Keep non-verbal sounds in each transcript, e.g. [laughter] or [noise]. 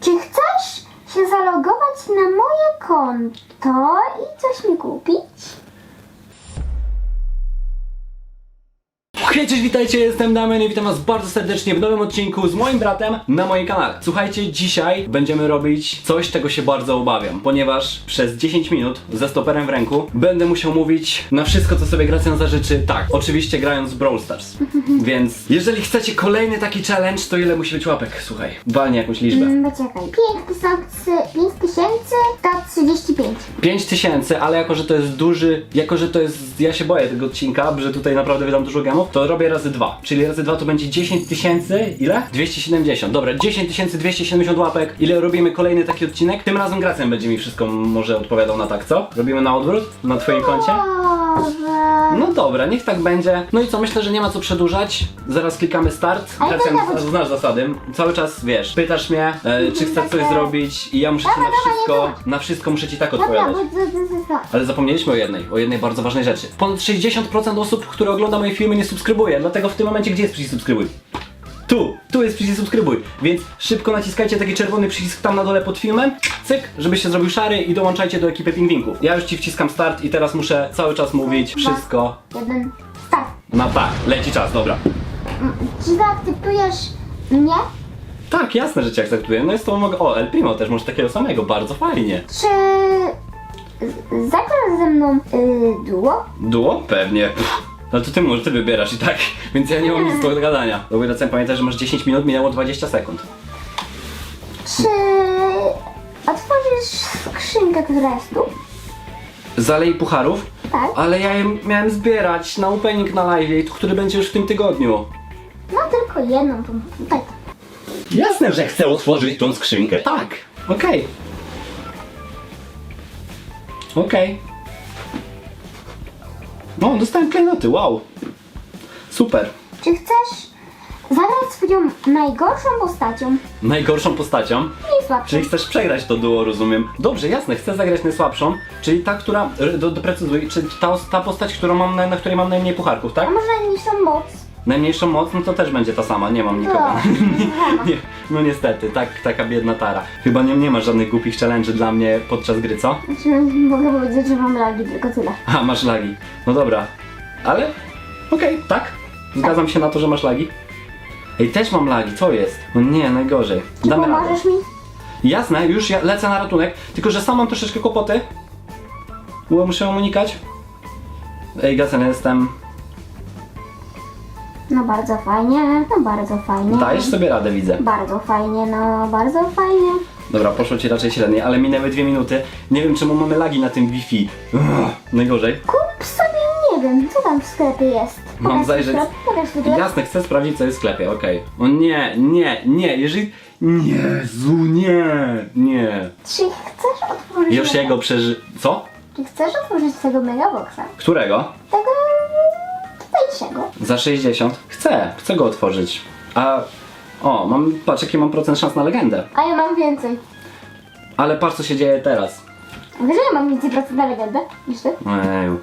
Czy chcesz się zalogować na moje konto i coś mi kupić? Hej, cześć, witajcie, jestem Damian i witam was bardzo serdecznie w nowym odcinku z moim bratem na moim kanale. Słuchajcie, dzisiaj będziemy robić coś, czego się bardzo obawiam, ponieważ przez 10 minut ze stoperem w ręku będę musiał mówić na wszystko, co sobie Gracjan zażyczy, tak, oczywiście grając w Brawl Stars. [laughs] Więc jeżeli chcecie kolejny taki challenge, to ile musi być łapek? Słuchaj, walnie jakąś liczbę. Mm, Poczekaj. 5135. 5 tysięcy, ale jako, że to jest duży, jako, że to jest, ja się boję tego odcinka, że tutaj naprawdę wydam dużo gemów, to robię razy dwa. Czyli razy dwa to będzie 10 tysięcy, ile? 270. Dobra, 10 tysięcy 270 łapek. Ile robimy kolejny taki odcinek? Tym razem Gracjan będzie mi wszystko może odpowiadał na tak, co? Robimy na odwrót? Na twoim koncie? No dobra, niech tak będzie. No i co, myślę, że nie ma co przedłużać. Zaraz klikamy start. Ale Gracjan, to nawet- znasz zasady. Cały czas, wiesz, pytasz mnie, e, czy chcę coś Takie- zrobić i ja muszę ci Dobra, na dobra, wszystko, na wszystko muszę ci tak Dobra, odpowiadać. bo to, to, to, to. Ale zapomnieliśmy o jednej, o jednej bardzo ważnej rzeczy. Ponad 60% osób, które ogląda moje filmy nie subskrybuje, dlatego w tym momencie gdzie jest przycisk subskrybuj? Tu, tu jest przycisk subskrybuj, więc szybko naciskajcie taki czerwony przycisk tam na dole pod filmem, cyk, żeby się zrobił szary i dołączajcie do ekipy pingwinków. Ja już ci wciskam start i teraz muszę cały czas mówić wszystko Jeden. Start. na tak, leci czas, dobra. Czy zaakceptujesz mnie? Tak, jasne, że cię akceptuję, no jest to mogę, o, El Primo też może takiego samego, bardzo fajnie. Czy zagrasz ze mną y, duo? Duo? Pewnie. Pff, No to ty może ty wybierasz i tak, [laughs] więc ja nie mam nic do gadania. Do Gracjan pamiętaj, że masz 10 minut, minęło 20 sekund. Czy otworzysz skrzynkę, która jest tu? Zalej pucharów? Tak. Ale ja je miałem zbierać na opening na live, który będzie już w tym tygodniu. No tylko jedną tu. Tak. Jasne, że chcę otworzyć tą skrzynkę. Tak. Okej. Okej. No, dostałem klejnoty, wow. Super. Czy chcesz zagrać swoją najgorszą postacią? Najgorszą postacią. Nie słabszą. Czyli chcesz przegrać to duo, rozumiem. Dobrze, jasne, chcę zagrać najsłabszą, czyli ta, która, do, doprecyzuj, czy ta, ta postać, którą mam, na, na której mam najmniej pucharków, A tak? może najniższą moc? Najmniejszą moc, no to też będzie ta sama, nie mam nikogo. Tak. [laughs] nie, no niestety, tak, taka biedna tara. Chyba nie, nie ma żadnych głupich challenge dla mnie podczas gry, co? Znaczy, mogę powiedzieć, że mam lagi, tylko tyle. A, masz lagi. No dobra, ale okej, tak. Zgadzam się na to, że masz lagi. Ej, też mam lagi, co jest? No nie, najgorzej. Czy Damy radę. pomożesz mi? Jasne, już ja lecę na ratunek, tylko że sam mam troszeczkę kłopoty. Bo muszę ją unikać. Ej, Gacen, ja jestem... No bardzo fajnie, no bardzo fajnie. Dajesz sobie radę, widzę. Bardzo fajnie, no bardzo fajnie. Dobra, poszło ci raczej średnie, ale minęły dwie minuty. Nie wiem, czemu mamy lagi na tym Wi-Fi. Ugh, najgorzej. Kup sobie, nie wiem, co tam w sklepie jest. Mam Pokaż zajrzeć. sklep, Pokaż sklep. Jasne, chcę sprawdzić, co jest w sklepie, okej. O nie, nie, nie, jeżeli... Jezu, nie, nie. Czy chcesz otworzyć... Już mega- jego przeży... Co? Czy chcesz otworzyć tego megaboxa? Którego? Tego... Za 60? Chcę, chcę go otworzyć. A... O, mam, patrz jaki mam procent szans na legendę. A ja mam więcej. Ale patrz co się dzieje teraz. Wiesz, że ja mam więcej procent na legendę niż ty? Eju.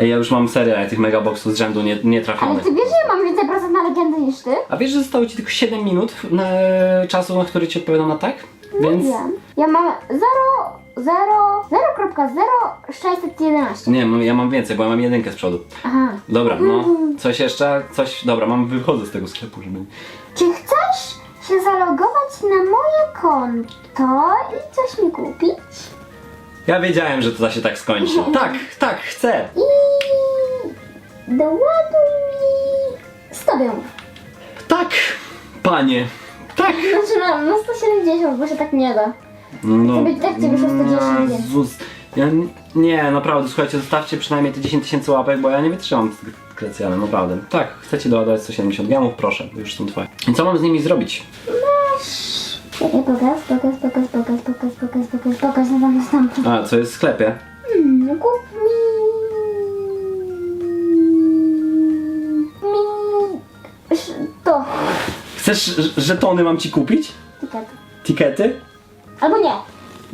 Ej, ja już mam serię tych megaboxów z rzędu nie, nie Ale trafionych. ty wiesz, że ja mam więcej procent na legendę niż ty? A wiesz, że zostało ci tylko 7 minut na czasu, na który ci odpowiadam na tak? Więc... Wiem. Ja mam 0, 0, 0.0611. Nie, mam- ja mam więcej, bo ja mam jedynkę z przodu. Aha. Dobra, no. Coś jeszcze? Coś... Dobra, mam wychodzę z tego sklepu, żeby... Czy chcesz się zalogować na moje konto i coś mi kupić? Ja wiedziałem, że to się tak skończy. Tak, tak, chcę. I doładuj mi 100 gemów. Tak, panie. Tak. [laughs] Znaczy no 170, bo się tak nie da. No, 110, więc. Jezus. Ja n- nie, naprawdę, słuchajcie, zostawcie przynajmniej te 10 tysięcy łapek, bo ja nie wytrzymam z Krecjanem, naprawdę. Tak, chcecie doładować 170 gramów, proszę, już są twoje. I co mam z nimi zrobić? Czekaj, pokaż, pokaż, pokaż, pokaż, pokaż, pokaż, pokaż, pokaż, no tam tam. A, co jest w sklepie? Hmm, kup mi... Mi... sz- To. Chcesz ż- żetony mam ci kupić? Ticket. Tikety? Albo nie.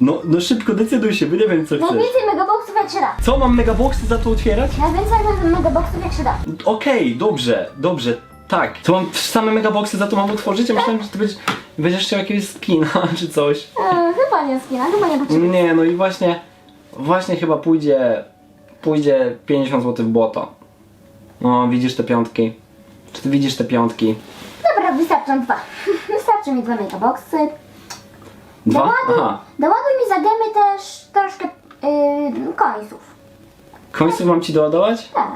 No, no szybko decyduj się, bo nie wiem co chcesz. Najwięcej megaboxów jak się da. Co, mam megaboxy za to otwierać? Najwięcej megaboxów jak się da. Okej, dobrze, dobrze, tak. To mam same megaboxy za to mam otworzyć? Ja myślałem, że to będzie... Będziesz chciał jakiegoś skina [laughs] czy coś. E, chyba nie skina, chyba nie potrzebuję. Nie, no i właśnie, właśnie chyba pójdzie, pójdzie 50 zł w błoto. No, widzisz te piątki? Czy ty widzisz te piątki? Dobra, wystarczą dwa. [laughs] Wystarczy mi dwa megaboxy. Dwa? Doładuj, Aha. doładuj mi za gemy też troszkę yy, końców. Końców mam ci doładować? Tak,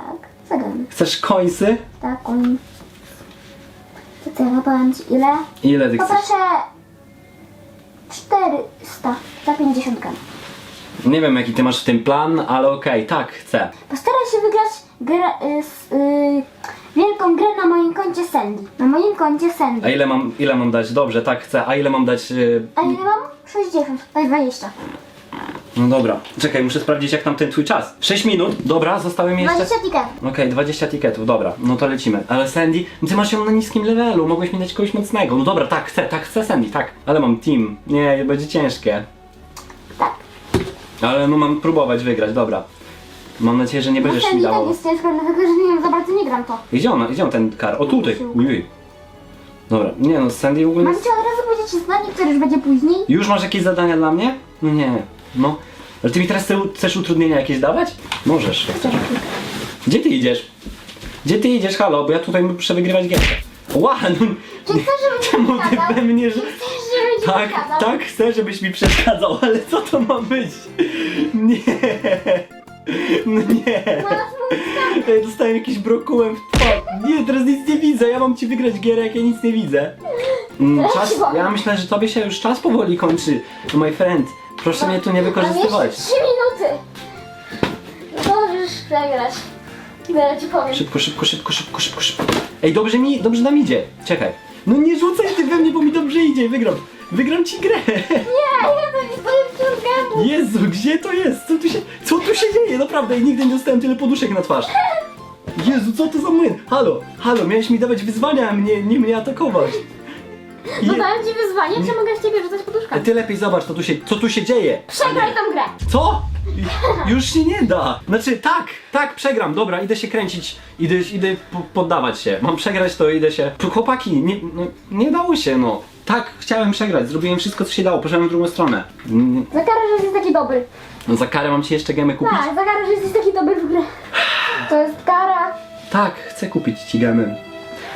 za gemy. Chcesz końcy? Tak, on... To co ja powiem ci ile? Ile ty chcesz? Poproszę 400 za 50 gram. Nie wiem jaki ty masz w tym plan, ale okej, tak, chcę. Postaraj się wygrać grę, y, s- y, wielką grę na moim koncie Sandy. Na moim koncie A Sandy. ile mam, ile mam dać? Dobrze, tak chcę. A ile mam dać? Yy... A ile mam? 60, to jest 20. No dobra. Czekaj, muszę sprawdzić jak tam ten twój czas. 6 minut, dobra, zostały mi jeszcze... 20 tiketów. Okej, 20 tiketów, dobra, no to lecimy. Ale Sandy, ty masz ją na niskim levelu, mogłeś mi dać kogoś mocnego. No dobra, tak, chcę, tak, chcę Sandy, tak. Ale mam team. Nie, będzie ciężkie. Tak. Ale no mam próbować wygrać, dobra. Mam nadzieję, że nie Bo będziesz mi tak jest ciężko, dlatego że nie wiem, za bardzo nie gram to. Gdzie on, gdzie on ten kar? O tutaj, ujej. Dobra, nie no, Sandy ogólnie... Mam ci od razu powiedzieć zdanie, które już będzie później. Już masz jakieś zadania dla mnie? No Nie, no. Ale ty mi teraz chce- chcesz utrudnienia jakieś dawać? Możesz. Gdzie ty idziesz? Gdzie ty idziesz, halo? Bo ja tutaj muszę wygrywać gierkę. Ła, no... Czy chcesz, żebym Czemu ty przeszkadzał? we mnie, że... Chcesz, żebym ci Tak, przeszkadzał? tak, chcę, żebyś mi przeszkadzał, ale co to ma być? Nie. No nie. Ja dostałem jakiś brokułem w twarz. Nie, teraz nic nie widzę. Ja mam ci wygrać gierę, jak ja nic nie widzę. Mm, Czas, ja myślę, że tobie się już czas powoli kończy. My friend, proszę mnie tu nie wykorzystywać. Jeszcze 3 minuty. No możesz przegrać. Zaraz ci powiem. Szybko, szybko, szybko, szybko, szybko, szybko. Ej, dobrze mi, dobrze nam idzie. Czekaj. No nie rzucaj idzie. Wygram. Wygram ci grę. Nie, ja to nie powiem ciągami. Jezu, gdzie to jest? Co tu się, co tu się dzieje? Naprawdę, nigdy nie dostałem tyle poduszek na twarz. Jezu, co to za młyn? Halo, halo, miałeś mi dawać wyzwania, a mnie, nie mnie atakować. Je, Dodałem ci wyzwanie, czy mogę w ciebie rzucać a poduszkami? ty lepiej zobacz, co tu się, co tu się dzieje. Przegraj tą grę. Co? Już się nie da. Znaczy, tak, tak, przegram. Dobra, idę się kręcić, idę, idę po- poddawać się. Mam przegrać, to idę się... Chłopaki, nie, no, nie dało się, no. Tak, chciałem przegrać, zrobiłem wszystko, co się dało, poszedłem w drugą stronę. Mm, Za karę, że jesteś taki dobry. No za karę mam ci jeszcze gemy kupić? Tak, za karę, że jesteś taki dobry w grę. To jest kara. Tak, chcę kupić ci gemy.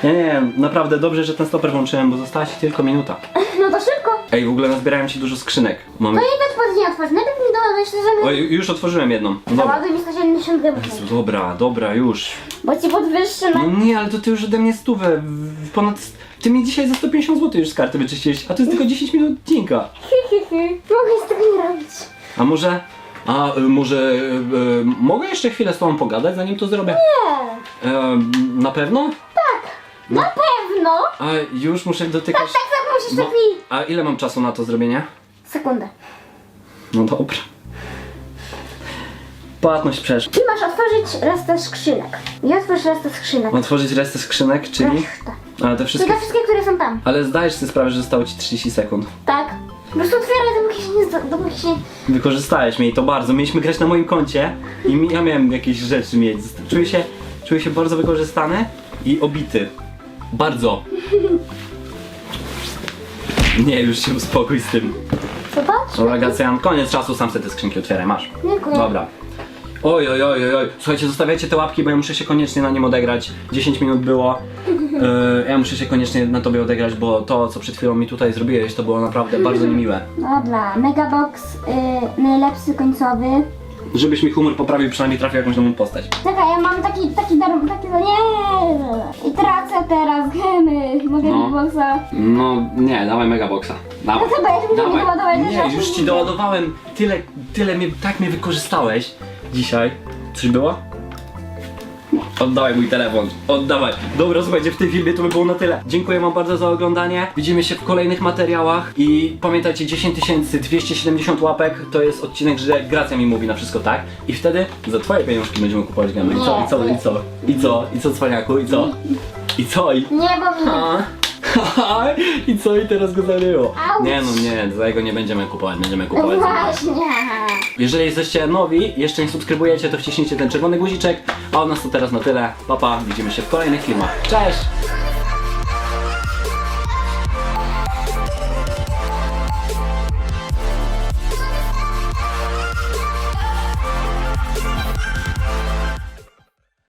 Nie, nie, naprawdę dobrze, że ten stoper włączyłem, bo została ci tylko minuta. [laughs] No to szybko. Ej, w ogóle nazbierałem ci dużo skrzynek. Mamy... No i też pod nie otworzyć. Najpierw mi dodaj jeszcze, żeby... Oj, już otworzyłem jedną. No Dobra. Załaduj mi 170 gemów. Jezu, dobra, dobra, już. Bo ci podwyższę na... No nie, ale to ty już ode mnie stówę. w- Ponad. Ty mi dzisiaj za 150 zł już z karty wyczyściłeś, a to jest tylko 10 minut odcinka. Hi, hi, hi. Mogę z tego nie robić. A może. A y, może. Y, y, mogę jeszcze chwilę z tobą pogadać, zanim to zrobię? Nie. E, na pewno? Na pewno. A już muszę dotykać. Tak, mi... a ile mam czasu na to zrobienie? Sekundę. No dobra. Płatność przeszła. Ty masz otworzyć resztę skrzynek. I otwórz resztę skrzynek. Otworzyć resztę skrzynek, czyli. Resztę. Ale te wszystkie. Tylko wszystkie, które są tam. Ale zdajesz sobie sprawę, że zostało ci 30 sekund. Tak. Po prostu otwieraj, dopóki się nie... Dopóki się... Wykorzystałeś mnie i to bardzo. Mieliśmy grać na moim koncie i mi, ja miałem jakieś rzeczy mieć. Czuję się, czuję się bardzo wykorzystany i obity. Bardzo. [laughs] Nie, już się uspokój z tym. Zobacz. Dobra, Gracjan, koniec czasu, sam sobie te skrzynki otwieraj, masz. Dziękuję. Dobra. Oj, oj, oj, oj, oj. Słuchajcie, zostawiajcie te łapki, bo ja muszę się koniecznie na nim odegrać. 10 minut było. Yy, [laughs] ja muszę się koniecznie na tobie odegrać, bo to, co przed chwilą mi tutaj zrobiłeś, to było naprawdę bardzo [laughs] niemiłe. Dobra, Megabox y, najlepszy końcowy. Żebyś mi humor poprawił, przynajmniej trafił jakąś nową postać. Czekaj, ja mam taki, taki dar, taki nie. I tracę teraz [laughs] Mogę No. nie, dawaj megaboxa. Dawaj. No chyba, jak mi to nie doładowałeś, Nie, już ci doładowałem. Tyle, tyle mnie, tak mnie wykorzystałeś dzisiaj. Coś było? Oddawaj mój telefon, oddawaj. Dobra, słuchajcie, w tym filmie to by było na tyle. Dziękuję wam bardzo za oglądanie. Widzimy się w kolejnych materiałach i pamiętajcie 10 270 łapek to jest odcinek, że Gracja mi mówi na wszystko tak i wtedy za twoje pieniążki będziemy kupować gemy. I co, i co, i co, i co, i co, cwaniaku, i co? I co, i... Nie, bo mi... A. I co i teraz go zaryło? Nie no nie, za jego nie będziemy kupować, będziemy kupować za Właśnie. Jeżeli jesteście nowi, jeszcze nie subskrybujecie, to wciśnijcie ten czerwony guziczek, a od nas to teraz na tyle. Papa, widzimy się w kolejnych filmach. Cześć!